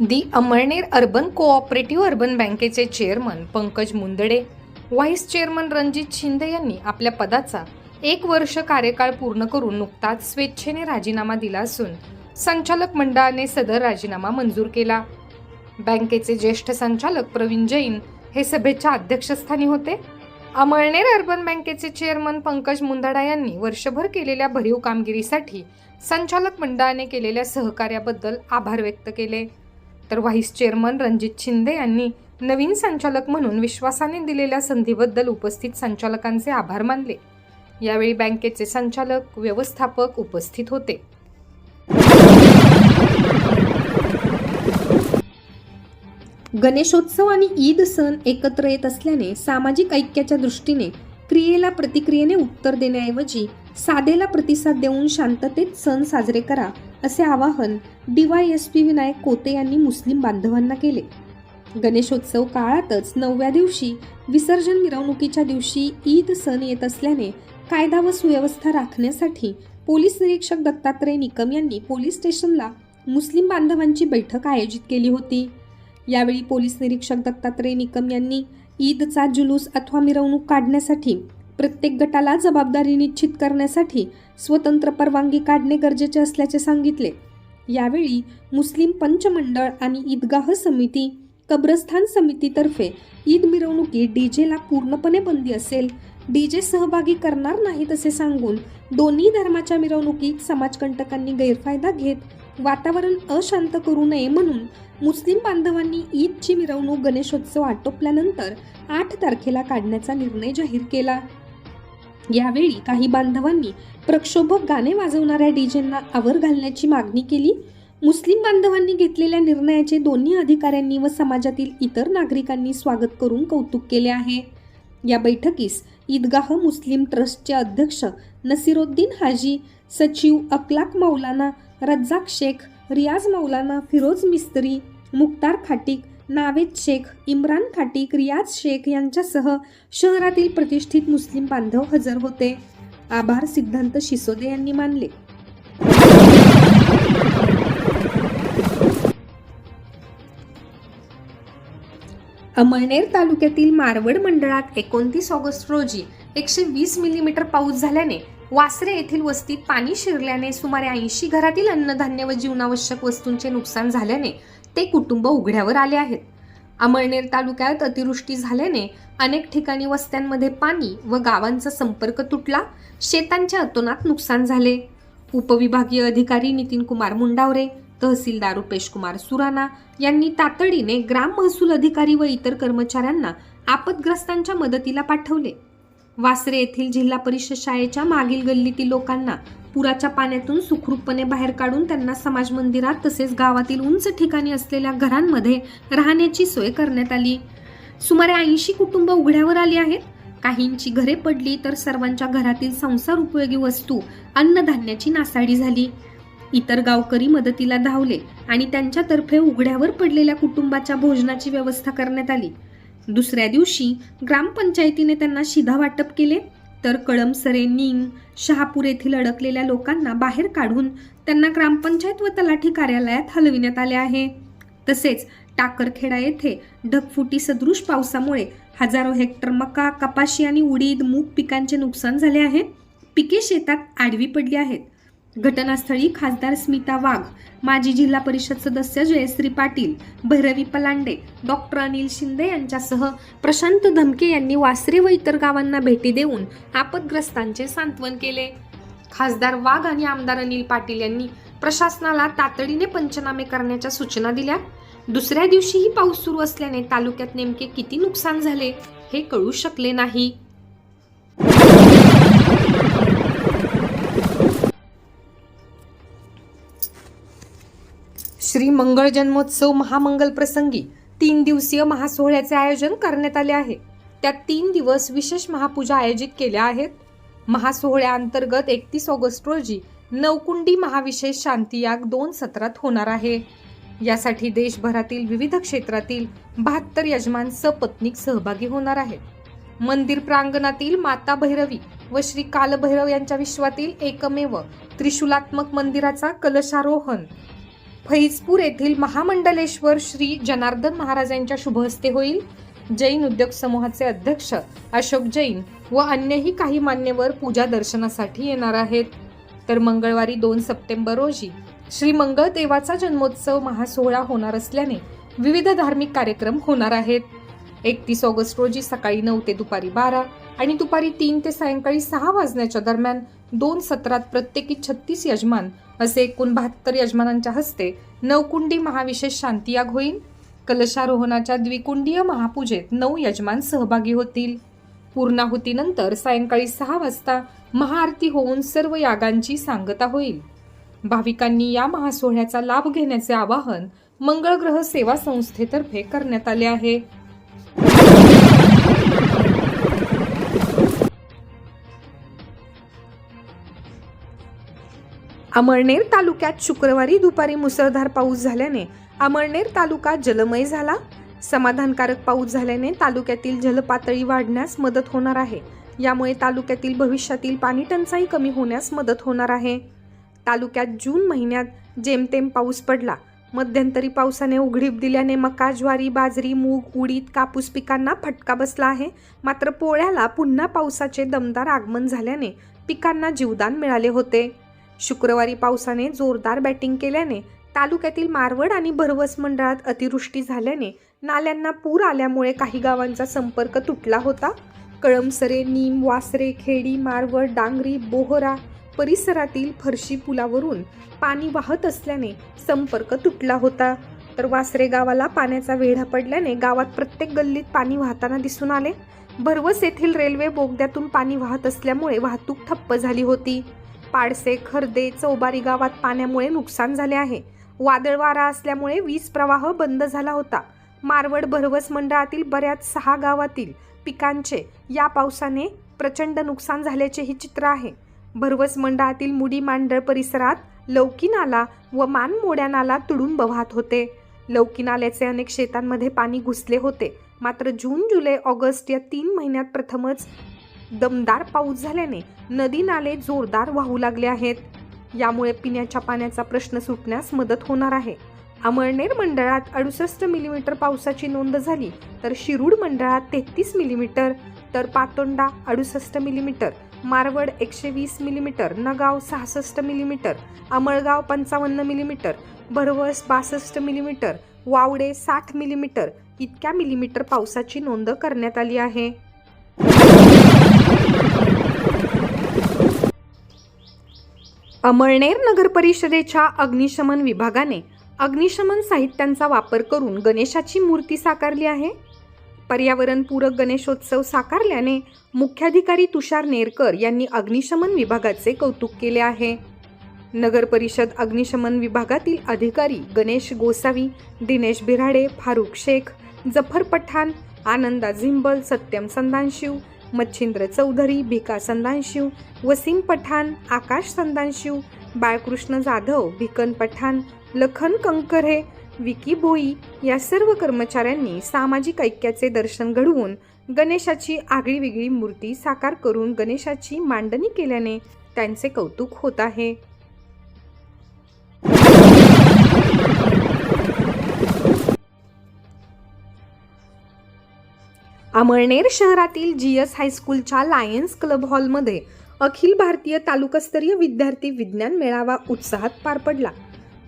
The Amalner urban cooperative urban बँकेचे chairman Pankaj Mundade vice chairman Ranjit Shinde यांनी आपल्या पदाचा एक वर्ष कार्यकाळ पूर्ण करून नुकताच स्वेच्छेने राजीनामा दिला असून संचालक मंडळाने सदर राजीनामा मंजूर केला. बँकेचे ज्येष्ठ संचालक प्रवीण जैन हे सभेच्या अध्यक्षस्थानी होते. अमळनेर अर्बन बँकेचे चेअरमन पंकज मुंदडा यांनी वर्षभर केलेल्या भरीव कामगिरीसाठी संचालक मंडळाने केलेल्या सहकार्याबद्दल आभार व्यक्त केले. तर व्हाईस चेअरमन रणजित शिंदे यांनी नवीन संचालक म्हणून विश्वासाने दिलेल्या संधीबद्दल उपस्थित संचालकांचे आभार मानले. यावेळी बँकेचे संचालक व्यवस्थापक उपस्थित होते. गणेशोत्सव आणि ईद सण एकत्र येत असल्याने सामाजिक ऐक्याच्या दृष्टीने क्रियेला प्रतिक्रियेने उत्तर देण्याऐवजी साधेला प्रतिसाद देऊन शांततेत सण साजरे करा असे आवाहन dy S P Vinayak Kote यांनी मुस्लिम बांधवांना केले. गणेशोत्सव काळातच नवव्या दिवशी विसर्जन मिरवणुकीच्या दिवशी ईद सण येत असल्याने कायदा व सुव्यवस्था राखण्यासाठी पोलीस निरीक्षक दत्तात्रय निकम यांनी पोलीस स्टेशनला मुस्लिम बांधवांची बैठक आयोजित केली होती. यावेळी पोलीस निरीक्षक दत्तात्रय निकम यांनी ईदचा जुलूस अथवा मिरवणूक काढण्यासाठी प्रत्येक गटाला जबाबदारी निश्चित करण्यासाठी स्वतंत्र परवानगी काढणे गरजेचे असल्याचे सांगितले. यावेळी मुस्लिम पंचमंडळ आणि ईदगाह समिती कब्रस्थान समितीतर्फे ईद मिरवणुकी डी जेला पूर्णपणे बंदी असेल डी जे सहभागी करणार नाहीत असे सांगून दोन्ही धर्माच्या मिरवणुकीत समाजकंटकांनी गैरफायदा घेत वातावरण अशांत करू नये म्हणून मुस्लिम बांधवांनी ईदची मिरवणूक गणेशोत्सव आटोपल्यानंतर आठ तारखेला काढण्याचा निर्णय जाहीर केला. यावेळी काही बांधवांनी प्रक्षोभक गाणे वाजवणाऱ्या डीजेंना आवर घालण्याची मागणी केली. मुस्लिम बांधवांनी घेतलेल्या निर्णयाचे दोन्ही अधिकाऱ्यांनी व समाजातील इतर नागरिकांनी स्वागत करून कौतुक केले आहे. या बैठकीस ईदगाह मुस्लिम ट्रस्टचे अध्यक्ष नसिरुद्दीन हाजी सचिव अकलाक मौलाना रज्जाक शेख रियाज मौलाना फिरोज मिस्त्री मुक्तार खाटिक नावेद शेख इम्रान खाटीक रियाज शेख यांच्यासह शहरातील प्रतिष्ठित मुस्लिम बांधव हजर होते. आभार सिद्धांत शिसोदे यांनी मानले. अमळनेर तालुक्यातील मारवड मंडळात एकोणतीस ऑगस्ट रोजी एकशे वीस मिलीमीटर पाऊस झाल्याने वासरे येथील वस्तीत पाणी शिरल्याने सुमारे ऐंशी घरातील अन्नधान्य व जीवनावश्यक वस्तूंचे नुकसान झाल्याने ते कुटुंब उघड्यावर आले आहेत. अमळनेर तालुक्यात अतिवृष्टी झाल्याने अनेक ठिकाणी वस्त्यांमध्ये पाणी व गावांचा संपर्क तुटला शेतांच्या अतोनात नुकसान झाले. उपविभागीय अधिकारी नितीन कुमार मुंडावरे तहसीलदार रुपेश कुमार सुराणा यांनी तातडीने ग्राम महसूल अधिकारी व इतर कर्मचाऱ्यांना आपदग्रस्तांच्या मदतीला पाठवले. वासरे येथील जिल्हा परिषद शाळेच्या मागील गल्लीतील लोकांना पुराच्या पाण्यातून सुखरूपपणे बाहेर काढून त्यांना समाज मंदिरात तसेच गावातील उंच ठिकाणी असलेल्या घरांमध्ये राहण्याची सोय करण्यात आली. सुमारे ऐंशी कुटुंब उघड्यावर आली आहेत. काहींची घरे पडली तर सर्वांच्या घरातील संसार उपयोगी वस्तू अन्नधान्याची नासाडी झाली. इतर गावकरी मदतीला धावले आणि त्यांच्यातर्फे उघड्यावर पडलेल्या कुटुंबाच्या भोजनाची व्यवस्था करण्यात आली. दुसऱ्या दिवशी ग्रामपंचायतीने त्यांना शिधा वाटप केले तर कळमसरे निंग शहापूर येथील अडकलेल्या लोकांना बाहेर काढून त्यांना ग्रामपंचायत व तलाठी कार्यालयात हलविण्यात आले आहे. तसेच टाकरखेडा येथे ढगफुटी सदृश पावसामुळे हजारो हेक्टर मका कपाशी आणि उडीद मूग पिकांचे नुकसान झाले आहे. पिके शेतात आडवी पडली आहेत. घटनास्थळी खासदार स्मिता वाघ माजी जिल्हा परिषद सदस्य जयश्री पाटील भैरवी पलांडे डॉक्टर अनिल शिंदे यांच्यासह प्रशांत धमके यांनी वासरे व इतर गावांना भेटी देऊन आपदग्रस्तांचे सांत्वन केले. खासदार वाघ आणि आमदार अनिल पाटील यांनी प्रशासनाला तातडीने पंचनामे करण्याच्या सूचना दिल्या. दुसऱ्या दिवशीही पाऊस सुरू असल्याने तालुक्यात नेमके किती नुकसान झाले हे कळू शकले नाही. श्री मंगळ जन्मोत्सव महामंगल प्रसंगी तीन दिवसीय महासोहळ्याचे आयोजन करण्यात आले आहे. त्यात तीन दिवस विशेष महापूजा आयोजित केल्या आहेत. महासोहळ्याअंतर्गत एकतीस ऑगस्ट रोजी नवकुंडी महाविशेष शांतियाग दोन सत्रात होणार आहे. यासाठी देशभरातील विविध क्षेत्रातील बहात्तर यजमान सपत्निक सहभागी होणार आहेत. मंदिर प्रांगणातील माता भैरवी व श्री कालभैरव यांच्या विश्वातील एकमेव त्रिशूलात्मक मंदिराचा कलशारोहण फैजपूर येथील महामंडलेश्वर श्री जनार्दन महाराजांच्या शुभहस्ते होईल. जैन उद्योग समूहाचे अध्यक्ष अशोक जैन व अन्यही काही मान्यवर पूजा दर्शनासाठी येणार आहेत. तर मंगळवारी दोन सप्टेंबर रोजी श्री मंगळ देवाचा जन्मोत्सव महासोहळा होणार असल्याने विविध धार्मिक कार्यक्रम होणार आहेत. एकतीस ऑगस्ट रोजी सकाळी नऊ ते दुपारी बारा आणि दुपारी तीन ते सायंकाळी सहा वाजण्याच्या दरम्यान दोन सत्रात प्रत्येकी छत्तीस यजमान असे एकूण बहात्तर यजमानांच्या हस्ते नवकुंडी महाविशेष शांतियाग होईल कलशारोहणाच्या द्विकुंडीय महापूजेत नऊ यजमान सहभागी होतील. पूर्णाहुतीनंतर सायंकाळी सहा वाजता महाआरती होऊन सर्व यागांची सांगता होईल. भाविकांनी या महासोहळ्याचा लाभ घेण्याचे आवाहन मंगळग्रह सेवा संस्थेतर्फे करण्यात आले आहे. अमळनेर तालुक्यात शुक्रवारी दुपारी मुसळधार पाऊस झाल्याने अमळनेर तालुका जलमय झाला. समाधानकारक पाऊस झाल्याने तालुक्यातील जलपातळी वाढण्यास मदत होणार आहे. यामुळे तालुक्यातील भविष्यातील पाणी टंचाई कमी होण्यास मदत होणार आहे. तालुक्यात जून महिन्यात जेमतेम पाऊस पडला. मध्यंतरी पावसाने उघडीप दिल्याने मका ज्वारी बाजरी मूग उडीद कापूस पिकांना फटका बसला आहे. मात्र पोळ्याला पुन्हा पावसाचे दमदार आगमन झाल्याने पिकांना जीवदान मिळाले होते. शुक्रवारी पावसाने जोरदार बॅटिंग केल्याने तालुक्यातील मारवड आणि भरवस मंडळात अतिवृष्टी झाल्याने नाल्यांना पूर आल्यामुळे काही गावांचा संपर्क तुटला होता. कळमसरे नीम वासरे खेडी मारवड डांगरी बोहरा परिसरातील फरशी पुलावरून पाणी वाहत असल्याने संपर्क तुटला होता. तर वासरे गावाला पाण्याचा वेढा पडल्याने गावात प्रत्येक गल्लीत पाणी वाहताना दिसून आले. भरवस येथील रेल्वे बोगद्यातून पाणी वाहत असल्यामुळे वाहतूक ठप्प झाली होती. पाडसे खर्दे चौबारी गावात पाण्यामुळे नुकसान झाले आहे. वादळ वारा असल्यामुळे वीज प्रवाह बंद झाला होता. मारवड भरवस मंडळातील बऱ्याच सहा गावातील पिकांचे या पावसाने प्रचंड नुकसान झाल्याचेही चित्र आहे. भरवस मंडळातील मुडी मांडळ परिसरात लौकी नाला व मानमोड्या नाला तुडून वाहत होते. लौकी नाल्याचे अनेक शेतांमध्ये पाणी घुसले होते. मात्र जून जुलै ऑगस्ट या तीन महिन्यात प्रथमच दमदार पाऊस झाल्याने नदी नाले जोरदार वाहू लागले आहेत. यामुळे पिण्याच्या पाण्याचा प्रश्न सुटण्यास मदत होणार आहे. अमळनेर मंडळात अडुसष्ट मिलीमीटर पावसाची नोंद झाली तर शिरूड मंडळात तेहतीस मिलीमीटर तर पातोंडा अडुसष्ट मिलीमीटर मारवड एकशे वीस मिलीमीटर नगाव सहासष्ट मिलीमीटर अमळगाव पंचावन्न मिलीमीटर भरवस बासष्ट मिलीमीटर वावडे साठ मिलीमीटर इतक्या मिलीमीटर पावसाची नोंद करण्यात आली आहे. अमळनेर नगर परिषदेच्या अग्निशमन विभागाने अग्निशमन साहित्यांचा वापर करून गणेशाची मूर्ती साकारली आहे. पर्यावरणपूरक गणेशोत्सव साकारल्याने मुख्याधिकारी तुषार नेरकर यांनी अग्निशमन विभागाचे कौतुक केले आहे. नगर परिषद अग्निशमन विभागातील अधिकारी गणेश गोसावी दिनेश बिराडे फारुख शेख जफर पठाण आनंदा झिंबल सत्यम संदानशिव मच्छिंद्र चौधरी भिका संदानशिव वसीम पठाण आकाश संदानशिव बाळकृष्ण जाधव भिकन पठाण लखन कंकरे विकी भोई या सर्व कर्मचाऱ्यांनी सामाजिक ऐक्याचे दर्शन घडवून गणेशाची आगळीवेगळी मूर्ती साकार करून गणेशाची मांडणी केल्याने त्यांचे कौतुक होत आहे. अमळनेर शहरातील जी एस हायस्कूलच्या लायन्स क्लब हॉलमध्ये अखिल भारतीय तालुकास्तरीय विद्यार्थी विज्ञान मेळावा उत्साहात पार पडला.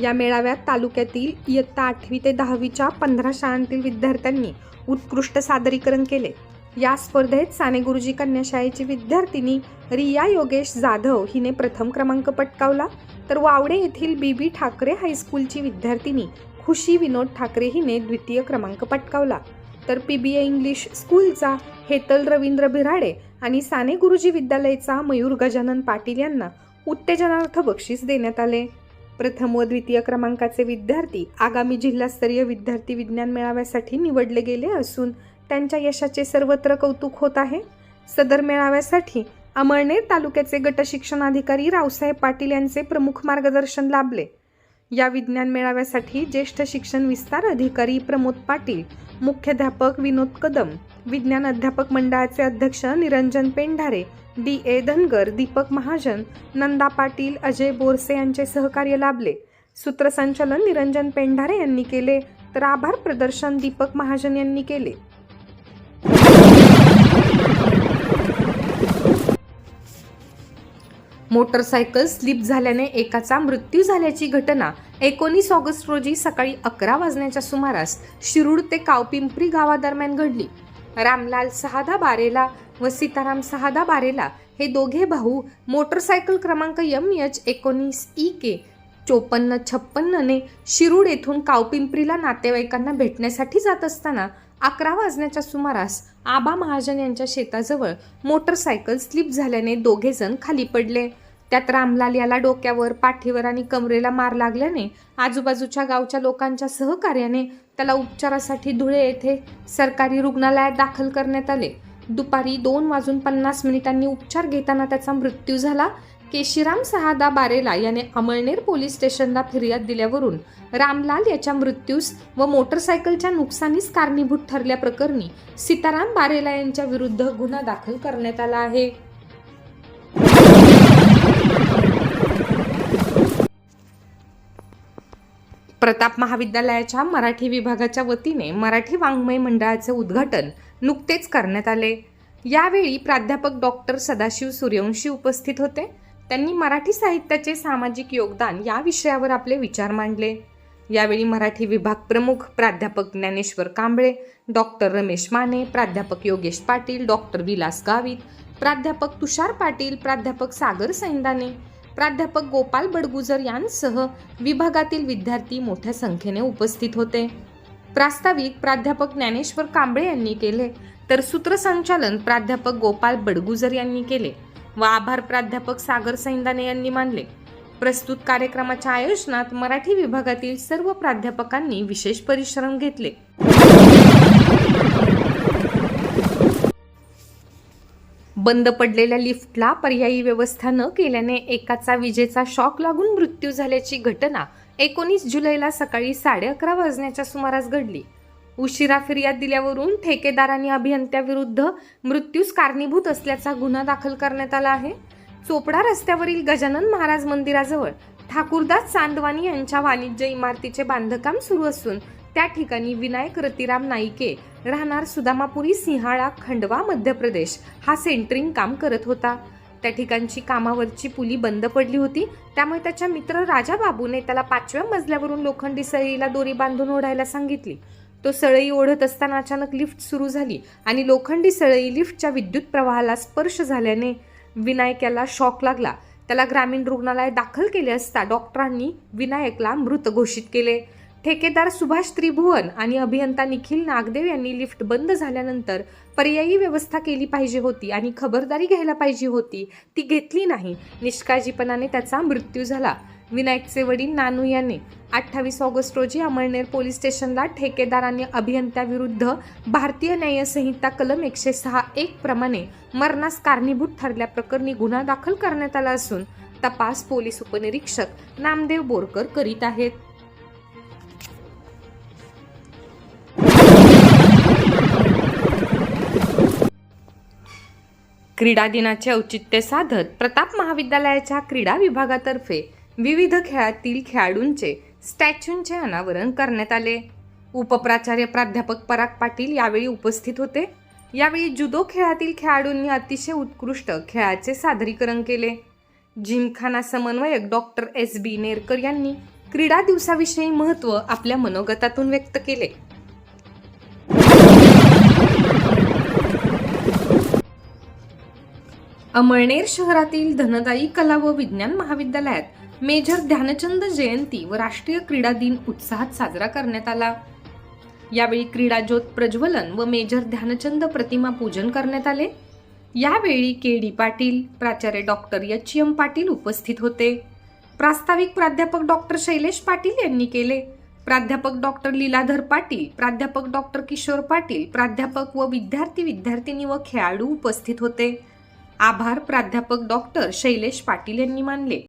या मेळाव्यात तालुक्यातील इयत्ता आठवी ते दहावीच्या पंधरा शाळांतील विद्यार्थ्यांनी उत्कृष्ट सादरीकरण केले. या स्पर्धेत साने गुरुजी कन्या शाळेची विद्यार्थिनी रिया योगेश जाधव हिने प्रथम क्रमांक पटकावला तर वावडे येथील बीबी ठाकरे हायस्कूलची विद्यार्थिनी खुशी विनोद ठाकरे हिने द्वितीय क्रमांक पटकावला. तर पी बी ए इंग्लिश स्कूलचा हेतल रवींद्र बिराडे आणि साने गुरुजी विद्यालयाचा मयूर गजानन पाटील यांना उत्तेजनार्थ बक्षीस देण्यात आले. प्रथम व द्वितीय क्रमांकाचे विद्यार्थी आगामी जिल्हास्तरीय विद्यार्थी विज्ञान मेळाव्यासाठी निवडले गेले असून त्यांच्या यशाचे सर्वत्र कौतुक होत आहे. सदर मेळाव्यासाठी अमळनेर तालुक्याचे गट शिक्षणाधिकारी रावसाहेब पाटील यांचे प्रमुख मार्गदर्शन लाभले. या विज्ञान मेळाव्यासाठी ज्येष्ठ शिक्षण विस्तार अधिकारी प्रमोद पाटील मुख्याध्यापक विनोद कदम विज्ञान अध्यापक मंडळाचे अध्यक्ष निरंजन पेंढारे डी ए धनगर दीपक महाजन नंदा पाटील अजय बोरसे यांचे सहकार्य लाभले. सूत्रसंचालन निरंजन पेंढारे यांनी केले तर आभार प्रदर्शन दीपक महाजन यांनी केले. मोटरसायकल स्लिप झाल्याने एकाचा मृत्यू झाल्याची घटना एकोणीस ऑगस्ट रोजी सकाळी अकरा वाजण्याच्या सुमारास शिरूड ते कावपिंपरी गावादरम्यान घडली. रामलाल सहादा बारेला व सीताराम सहादा बारेला हे दोघे भाऊ मोटरसायकल क्रमांक यम एच एकोणीस ई के चोपन्न छप्पन्नने शिरूड येथून कावपिंपरीला नातेवाईकांना भेटण्यासाठी जात असताना अकरा वाजण्याच्या सुमारास आबा महाजन यांच्या शेताजवळ मोटरसायकल स्लिप झाल्याने दोघेजण खाली पडले. त्यात रामलाल याला डोक्यावर पाठीवर आणि कमरेला मार लागल्याने आजूबाजूच्या गावच्या लोकांच्या सहकार्याने त्याला उपचारासाठी धुळे येथे सरकारी रुग्णालयात दाखल करण्यात आले. दुपारी दोन वाजून पन्नास मिनिटांनी उपचार घेताना त्याचा मृत्यू झाला. केशीराम सहादा बारेला याने अमळनेर पोलीस स्टेशनला फिर्याद दिल्यावरून रामलाल याच्या मृत्यूस व मोटरसायकलच्या नुकसानीस कारणीभूत ठरल्याप्रकरणी सीताराम बारेला यांच्या विरुद्ध गुन्हा दाखल करण्यात आला आहे. प्रताप महाविद्यालयाच्या मराठी विभागाच्या वतीने मराठी वाङ्मय मंडळाचे उद्घाटन नुकतेच करण्यात आले. यावेळी प्राध्यापक डॉक्टर सदाशिव सूर्यवंशी उपस्थित होते. त्यांनी मराठी साहित्याचे सामाजिक योगदान या विषयावर आपले विचार मांडले. यावेळी मराठी विभाग प्रमुख प्राध्यापक ज्ञानेश्वर कांबळे डॉक्टर रमेश माने प्राध्यापक योगेश पाटील डॉक्टर विलास गावित प्राध्यापक तुषार पाटील प्राध्यापक सागर सैंदाने प्राध्यापक गोपाल बडगुजर यांसह विभागातील विद्यार्थी मोठ्या संख्येने उपस्थित होते. प्रास्ताविक प्राध्यापक ज्ञानेश्वर कांबळे यांनी केले तर सूत्रसंचालन प्राध्यापक गोपाल बडगुजर यांनी केले व आभार प्राध्यापक सागर सैंदाने यांनी मानले. प्रस्तुत कार्यक्रमाच्या आयोजनात मराठी विभागातील सर्व प्राध्यापकांनी विशेष परिश्रम घेतले. बंद पडलेल्या लिफ्टला पर्यायी व्यवस्था न केल्याने एकाचा विजेचा शॉक लागून मृत्यू झाल्याची घटना एकोणीस जुलैला सकाळी साडे अकरा वाजण्याच्या सुमारास घडली. उशिरा फिर्याद दिल्यावरून ठेकेदारांनी अभियंत्याविरुद्ध मृत्यूस कारणीभूत असल्याचा गुन्हा दाखल करण्यात आला आहे. चोपडा रस्त्यावरील गजानन महाराज मंदिराजवळ ठाकूरदास चांदवानी यांच्या वाणिज्य इमारतीचे बांधकाम सुरू असून त्या ठिकाणी विनायक रतिराम नाईके राहणार सुदामापुरी सिंहाळा खंडवा मध्य प्रदेश हा सेंटरिंग काम करत होता. त्या ठिकाणची कामावरची पुली बंद पडली होती. त्यामुळे त्याच्या मित्र राजा बाबूने त्याला पाचव्या मजल्यावरून लोखंडी सळईला दोरी बांधून ओढायला सांगितली. तो सळई ओढत असताना अचानक लिफ्ट सुरू झाली आणि लोखंडी सळई लिफ्टच्या विद्युत प्रवाहाला स्पर्श झाल्याने विनायक याला शॉक लागला. त्याला ग्रामीण रुग्णालयात दाखल केले असता डॉक्टरांनी विनायकला मृत घोषित केले. ठेकेदार सुभाष त्रिभुवन आणि अभियंता निखिल नागदेव यांनी लिफ्ट बंद झाल्यानंतर पर्यायी व्यवस्था केली पाहिजे होती आणि खबरदारी घ्यायला पाहिजे होती ती घेतली नाही. निष्काळजीपणाने त्याचा मृत्यू झाला. विनायकचे वडील नानू यांनी अठ्ठावीस ऑगस्ट रोजी अमळनेर पोलीस स्टेशनला ठेकेदार आणि अभियंत्याविरुद्ध भारतीय न्यायसंहिता कलम एकशे सहा एक प्रमाणे मरणास कारणीभूत ठरल्याप्रकरणी गुन्हा दाखल करण्यात आला असून तपास पोलीस उपनिरीक्षक नामदेव बोरकर करीत आहेत. क्रीडा दिनाचे औचित्य साधत प्रताप महाविद्यालयाच्या क्रीडा विभागातर्फे विविध खेळातील खेळाडूंचे स्टॅच्यूंचे अनावरण करण्यात आले. उपप्राचार्य प्राध्यापक पराग पाटील यावेळी उपस्थित होते. यावेळी जुदो खेळातील खेळाडूंनी अतिशय उत्कृष्ट खेळाचे सादरीकरण केले. जिमखाना समन्वयक डॉक्टर एस बी नेरकर यांनी क्रीडा दिवसाविषयी महत्त्व आपल्या मनोगतातून व्यक्त केले. अमळनेर शहरातील धनदायी कला व विज्ञान महाविद्यालयात मेजर ध्यानचंद जयंती व राष्ट्रीय क्रीडा दिन उत्साहात साजरा करण्यात आला. यावेळी क्रीडा ज्योत प्रज्वलन व मेजर ध्यानचंद प्रतिमा पूजन करण्यात आले. यावेळी के डी पाटील प्राचार्य डॉक्टर एच एम पाटील उपस्थित होते. प्रास्ताविक प्राध्यापक डॉक्टर शैलेश पाटील यांनी केले. प्राध्यापक डॉक्टर लीलाधर पाटील प्राध्यापक डॉक्टर किशोर पाटील प्राध्यापक व विद्यार्थी विद्यार्थिनी व खेळाडू उपस्थित होते. आभार प्राध्यापक डॉक्टर शैलेश पाटील यांनी मानले.